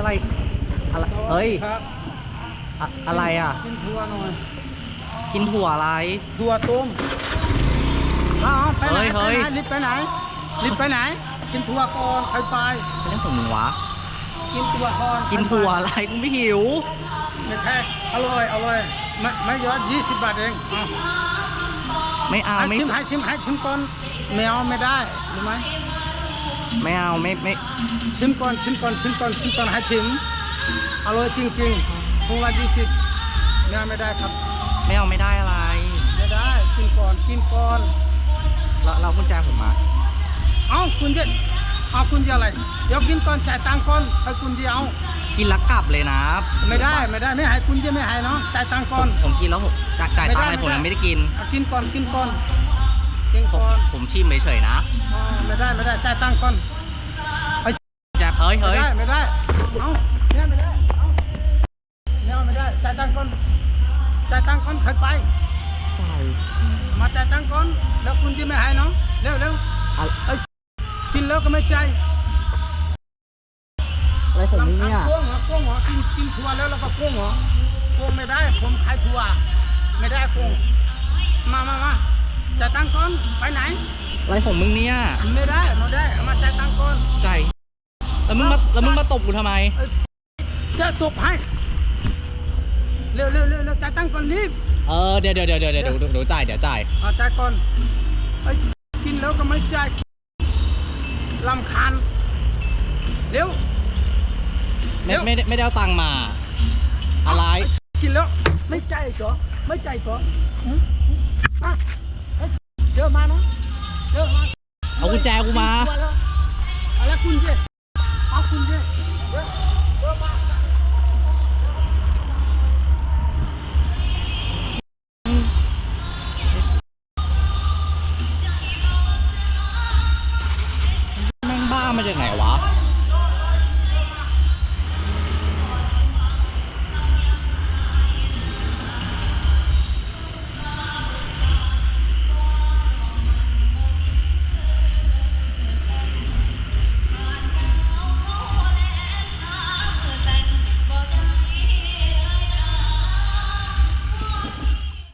อะไรอะไรเฮ้ยครับอะอะไรอะกินถั่วหน่อยกินถั่วอะไรถั่วต้มเอาเอาไปไหนเฮ้ย ไปเฮ้ยไหนรีบไปไหนรีบไปไหน กินถั่วก่อนค่อยไป เรื่องของมึงวะ กินถั่วก่อนกินถั่วอะไรกูไม่หิว ไม่ใช่อร่อยอร่อยไม่ไม่เยอะยี่สิบบาทเองเอาไม่เอาให้ไม่ชิมให้ชิมให้ชิมก่อนไม่เอาไม่ได้รู้ไหม ไม่เอาไม่ไม่ชิมก่อนชิมก่อนชิมก่อนชิมก่อนให้ชิมอร่อยจริงๆพวงละยี่สิบไม่เอาไม่ได้ครับ ไม่เอาไม่ได้อะไร ไม่ได้กินก่อนกินก่อนเราเรากุญแจผมมา เอาคุณจะเอาคุณจะอะไร เดี๋ยวกินก่อนจ่ายตังค์ก่อนให้คุณจะเอากินแล้วกลับเลยนะไม่ได้ไม่ได้ไม่ให้คุณจะไม่ให้เนาะจ่ายตังค์ผก่อนมผมกินแล้วผมจ่ายจ่ายไม่ตังได้ค์อะไรผมไม่ได้ยังไม่ได้กินเอากินก่อนกินก่อน กินผมก่อนผมชิมเฉยๆนะอ๋อไม่ได้ไม่ได้จ่ายตังค์ก่อนแจ๊บเฮ้ยไม่เฮ้ยได้ไม่ได้เอาเนี่ยไม่ได้เอาเนี่ยไม่ได้จ่ายตังค์ก่อนจ่ายตังค์ก่อนเคยไป มาจ่ายตังค์ก่อนแล้วคุณจะไม่ให้เนาะเร็วเร็วอะไอ้กินแล้วก็ไม่จ่ายอะไรของมึงเนี่ย ลำพัโป้งเหรอโป้งเหรอกินกินถั่วแล้วแล้วก็โป้งเหรอโป้งไม่ได้ ผมขายถั่วไม่ได้โป้งมามามา จ่ายตังค์ก่อนไปไหน อะไรของมึงเนี่ยไม่ได้ไม่ได้เอามาจ่ายตังค์ก่อนจ่ายแล้วมึงมาแล้วมึงมาตบกูทำไม จะจบให้เร็วเร็วเร็วเร็วจ่ายตังค์ก่อนรีบเออเดี๋ยวเดี๋ยวเดี๋ยวเดี๋ยวเดี๋ยวเดี๋ยวเดี๋ยวจ่ายเดี๋ยวจ่ายเอาจ่ายก่อนไอ้กินแล้วก็ไม่จ่ายลำคาญเร็ว ไม่เดี๋ยว ไม่ได้ไม่ได้เอาตังค์มา อะไร กินแล้วไม่ใจายเหรอไม่ใจายเหรอหืมอ่ ญแจกูมาเอาละคุณเจเอาคุณเจเดี๋ยเจอมาแม่งบ้ามาจากไหนวะ